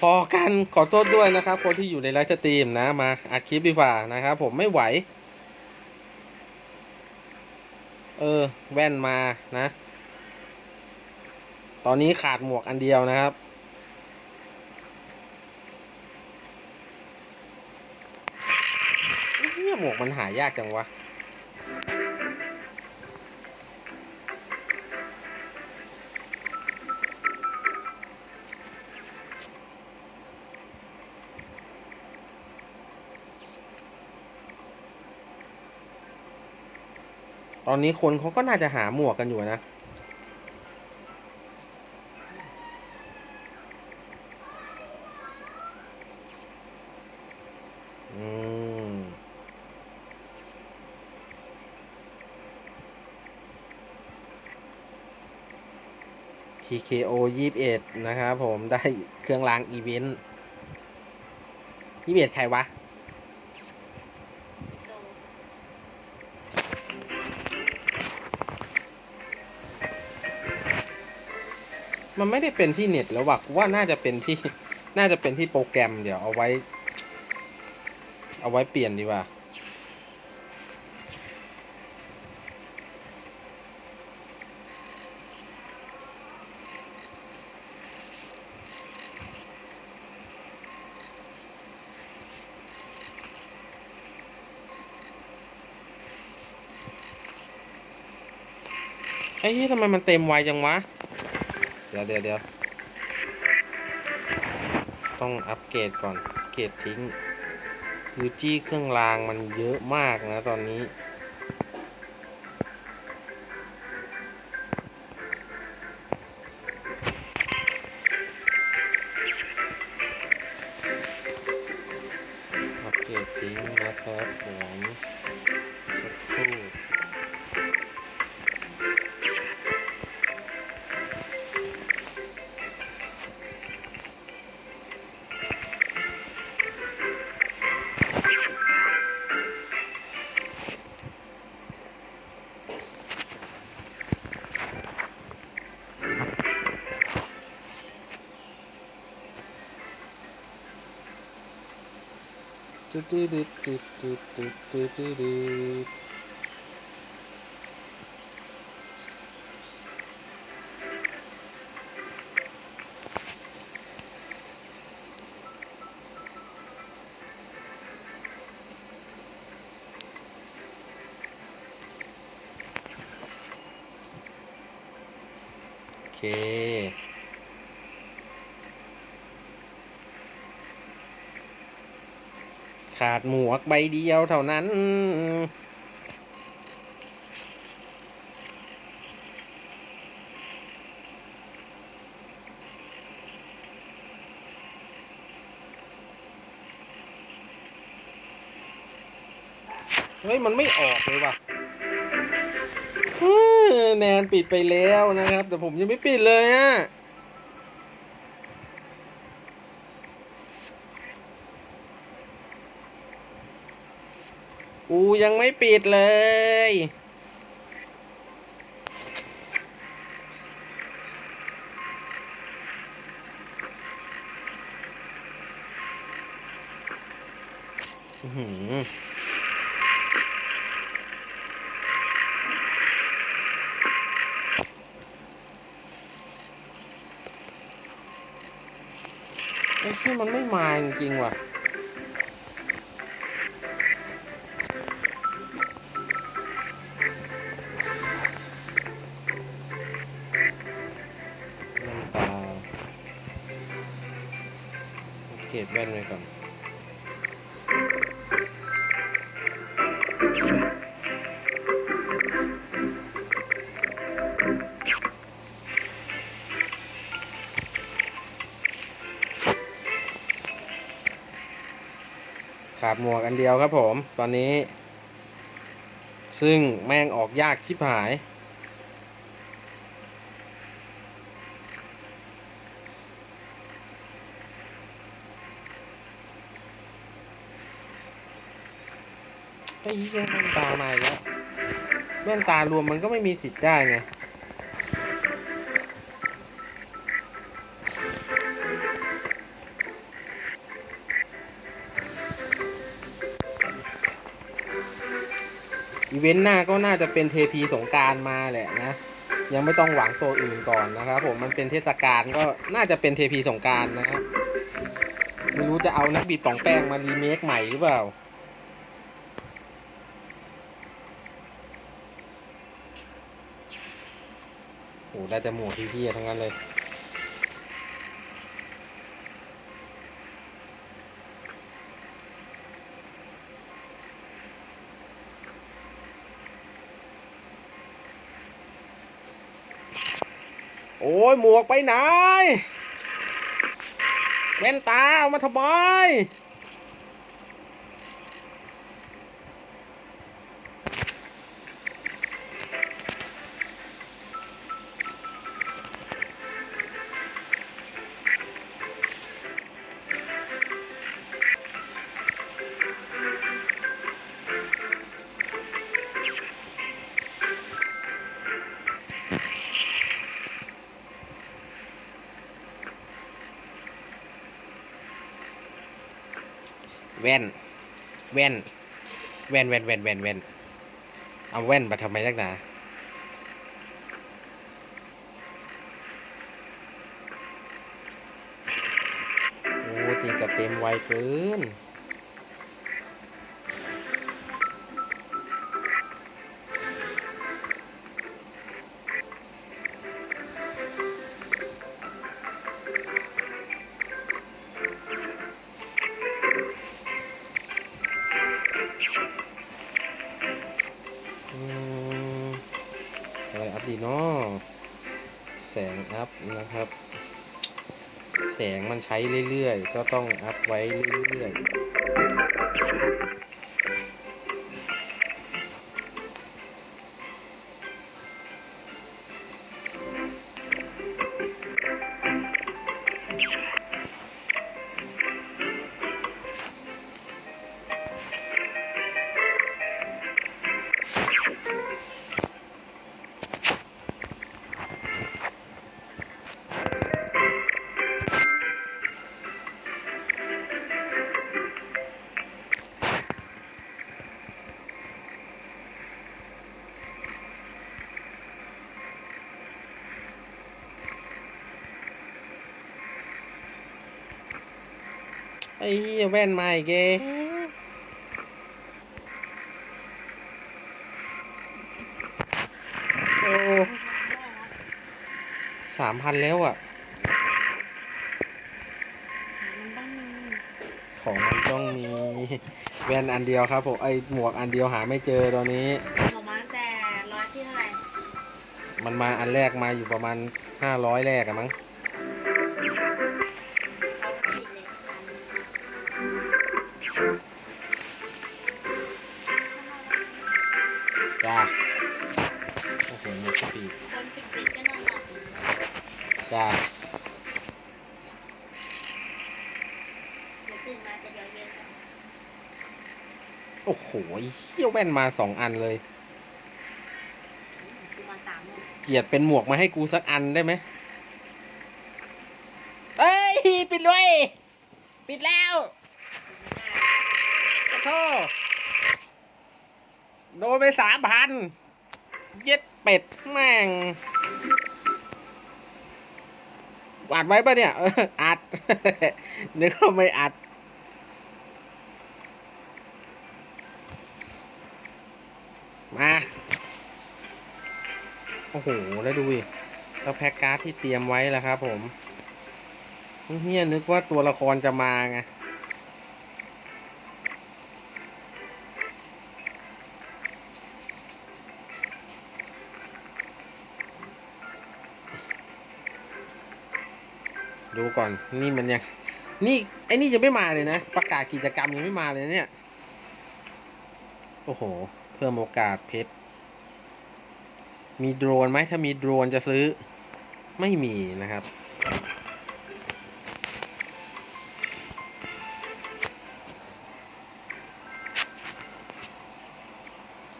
พอกันขอโทษด้วยนะครับ คนที่อยู่ในไลฟ์สตรีมนะมาอัดคลิปดีกว่านะครับ ผมไม่ไหว เออ แว่นมานะ ตอนนี้ขาดหมวกอันเดียวนะครับเนี่ยหมวกมันหายากจังวะ อนนี้คนเขาก็น่าจะหาหมวกกันอยู่นะ อืม TKO ยี่สิบเอ็ดนะครับผมได้เครื่องรางอีเวนต์ยี่สิบเอ็ดใครวะ มันไม่ได้เป็นที่เน็ตแล้วว่ะกูว่าน่าจะเป็นที่ น่าจะเป็นที่โปรแกรมเดี๋ยวเอาไว้ เอาไว้เปลี่ยนดีกว่า ไอ้ยทำไมมันเต็มไวจังวะ เดี๋ยวเดี๋ยวเดี๋ยวต้องอัปเกรดก่อน เกรดทิ้ง คือจี้เครื่องรางมันเยอะมากนะตอนนี้ อัปเกรดทิ้งนะครับผม トゥトゥトゥトゥトゥトゥトゥ ขาดหมวกใบเดียวเท่านั้น เฮ้ย มันไม่ออกเลยว่ะฮ้ยแนนปิดไปแล้วนะครับ แต่ผมยังไม่ปิดเลยอะ กูยังไม่ปิดเลยอือหือไอ้ที่มันไม่มาจริงๆว่ะ เกตแว่นไว้ก่อนขาดหมวกอันเดียวครับผม ตอนนี้ ซึ่งแม่งออกยากชิบหาย ไอ้เหี้ยแว่นตามาอีแล้วแว่นตารวมมันก็ไม่มีสิทธิ์ได้ไงอีเวนต์หน้าก็น่าจะเป็นเทพีสงการมาแหละนะ ยังไม่ต้องหวังตัวอื่นก่อนนะครับผมมันเป็นเทศกาลก็น่าจะเป็นเทพีสงการนะครัไม่รู้จะเอานักบิดต่องแป้งมารีเมคใหม่หรือเปล่า ได้แต่หมวกที่พี่ทั้งนั้นเลย โอ้ยหมวกไปไหนแว่นตาเอามาทำไม ว่น แว่น แว่นแว่นแว่นแว่นแว่นเอาแว่นมาทำไมนักหนาโอ้ตีกับเต็มไวเกิน แสงอัพนะครับ แสงมันใช้เรื่อยๆ ก็ต้องอัพไว้เรื่อยๆ ไอ้เหี้ยแว่นมาอีกแกโอ้สามพันแล้วอะ ของมันต้องมีแว่นอันเดียวครับผมไอหมวกอันเดียวหาไม่เจอตอนนี้ออกมาตั้งแต่ร้อยที่เท่าไหร่ มันมาอันแรกมาอยู่ประมาณห้าร้อยแรกอะมั้ง จ้าโอ้โหเหี้ยแว่นมาสองอันเลย เกียดเป็นหมวกมาให้กูสักอันได้ไหมเอ้ย ปิดเลยปิดแล้วขอโทษโดนไปสามพัน เย็ดเป็ด แม่ง อัดไว้ปะเนี่ยอออัดนึกว่าไม่อัดมาโอ้โห แล้วดูดิแล้วแพ็กการ์ดที่เตรียมไว้แล้วครับผมเฮียนึกว่าตัวละครจะมาไง ดูก่อนนี่มันยัง นี่ไอ้นี่ยังไม่มาเลยนะ ประกาศกิจกรรมยังไม่มาเลยเนี่ย โอ้โห เพิ่มโอกาสเพชร มีโดรนไหมถ้ามีโดรนจะซื้อ ไม่มีนะครับ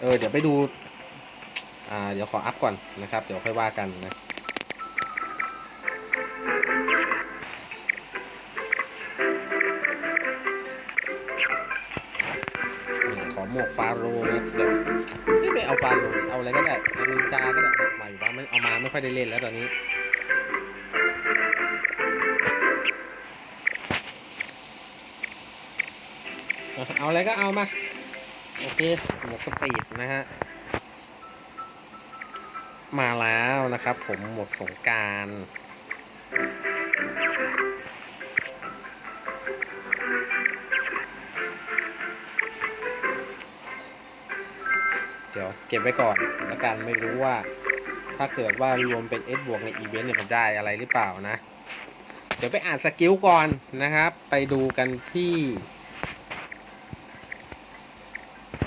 เออ เดี๋ยวไปดู อ่า เดี๋ยวขออัพก่อนนะครับ เดี๋ยวค่อยว่ากันนะ หมวกฟาโรห์นะเดี๋ยวไม่ไปเอาฟาโรห์เอาอะไรก็ได้เอานินจาก็ได้ใหม่บ้างไม่เอามาไม่ค่อยได้เล่นแล้วตอนนี้เอาอะไรก็เอามา โอเคหมวกสปีดนะฮะ มาแล้วนะครับผมหมวกสงการ เดี๋ยวเก็บไว้ก่อนแล้วกันไม่รู้ว่า ถ้าเกิดว่ารวมเป็น S บวกในอีเวนต์เนี่ยมันได้อะไรหรือเปล่านะ เดี๋ยวไปอ่านสกิลก่อนนะครับ ไปดูกันที่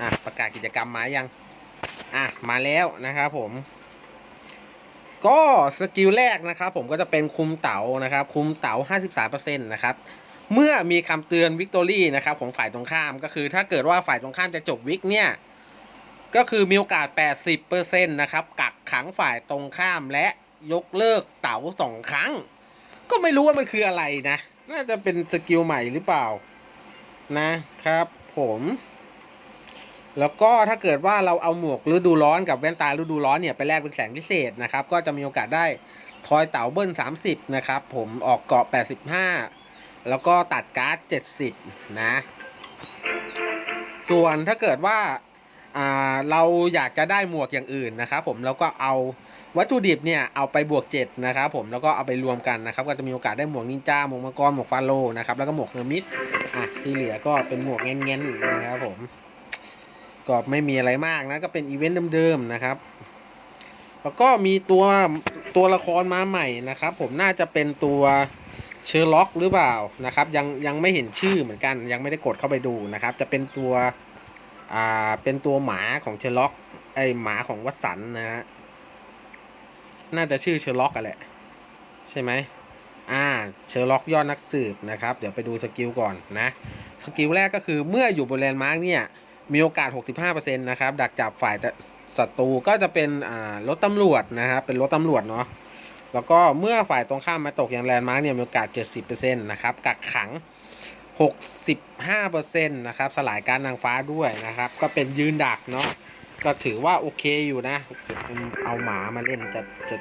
อะประกาศกิจกรรมมายัง อะ มาแล้วนะครับผม ก็สกิลแรกนะครับผมก็จะเป็นคุมเต๋านะครับ คุมเต๋า 53%นะครับเมื่อมีคำเตือนวิกตอรี่นะครับของฝ่ายตรงข้ามก็คือถ้าเกิดว่าฝ่ายตรงข้ามจะจบวิกเนี่ย ก็คือมีโอกาส 80%นะครับ กักขังฝ่ายตรงข้ามและยกเลิกเต๋าสองครั้ง ก็ไม่รู้ว่ามันคืออะไรนะ น่าจะเป็นสกิลใหม่หรือเปล่า นะครับผม แล้วก็ถ้าเกิดว่าเราเอาหมวกฤดูร้อนกับแว่นตาฤดูร้อนเนี่ย ไปแลกเป็นแสงพิเศษนะครับ ก็จะมีโอกาสได้ทอยเต๋าเบิ้ล 30 นะครับ ผมออกเกาะ 85 แล้วก็ตัดการ์ด 70 นะ ส่วนถ้าเกิดว่าอ่า เราอยากจะได้หมวกอย่างอื่นนะครับผมแล้วก็เอาวัตถุดิบเนี่ยเอาไปบวก7นะครับผมแล้วก็เอาไปรวมกันนะครับก็จะมีโอกาสได้หมวกนินจาหมวกมังกรหมวกฟาโลนะครับแล้วก็หมวกเฮอร์มิตอะที่เหลือก็เป็นหมวกเงี้ยนๆนะครับผมก็ไม่มีอะไรมากนะก็เป็นอีเวนต์เดิมๆนะครับแล้วก็มีตัวตัวละครมาใหม่นะครับ ผมน่าจะเป็นตัวเชอร์ล็อกหรือเปล่านะครับ ยังยังไม่เห็นชื่อเหมือนกัน ยังไม่ได้กดเข้าไปดูนะครับ จะเป็นตัว อ่าเป็นตัวหมาของเชล็อกไอหมาของวัตสันนะฮะน่าจะชื่อเชล็อกกันแหละใช่ไหมอ่าเชอร์ล็อกยอดนักสืบนะครับ เดี๋ยวไปดูสกิลก่อนนะ สกิลแรกก็คือเมื่ออยู่บนแลนด์มาร์กเนี่ย มีโอกาส 65%นะครับ ดักจับฝ่ายศัตรูก็จะเป็นอ่ารถตำรวจนะครับ เป็นรถตำรวจเนาะ แล้วก็เมื่อฝ่ายตรงข้ามมาตกอย่างแลนด์มาร์กเนี่ย มีโอกาส 70%นะครับ กักขัง 65%นะครับสลายการนางฟ้าด้วยนะครับ ก็เป็นยืนดักเนาะก็ถือว่าโอเคอยู่นะ เอาหมามาเล่นจะจะ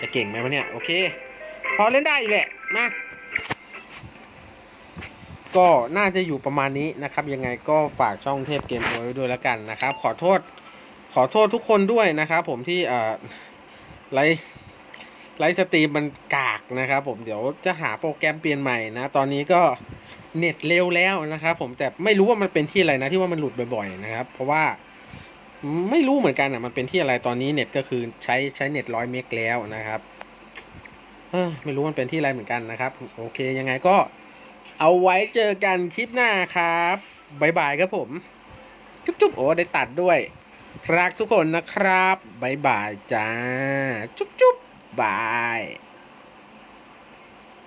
จะเก่งไหมวะเนี่ย โอเค พอเล่นได้อยู่แหละมาก็น่าจะอยู่ประมาณนี้นะครับ ยังไงก็ฝากช่องเทพเกมโปรไว้ด้วยแล้วกันนะครับ ขอโทษขอโทษทุกคนด้วยนะครับ ผมที่เอ่อไลฟ์ ไลฟ์สตรีมมันกากนะครับผมเดี๋ยวจะหาโปรแกรมเปลี่ยนใหม่นะ ตอนนี้ก็เน็ตเร็วแล้วนะครับผมแต่ไม่รู้ว่ามันเป็นที่อะไรนะที่ว่ามันหลุดบ่อยๆนะครับ เพราะว่าไม่รู้เหมือนกันอะมันเป็นที่อะไรตอนนี้เน็ตก็คือใช้ใช้เน็ตร้อยเมกแล้วนะครับไม่รู้มันเป็นที่อะไรเหมือนกันนะครับ โอเคยังไงก็เอาไว้เจอกันคลิปหน้าครับบายบายครับผมจุ๊บๆโอ้ได้ตัดด้วย รักทุกคนนะครับบายบายจ้า จุ๊บๆบาย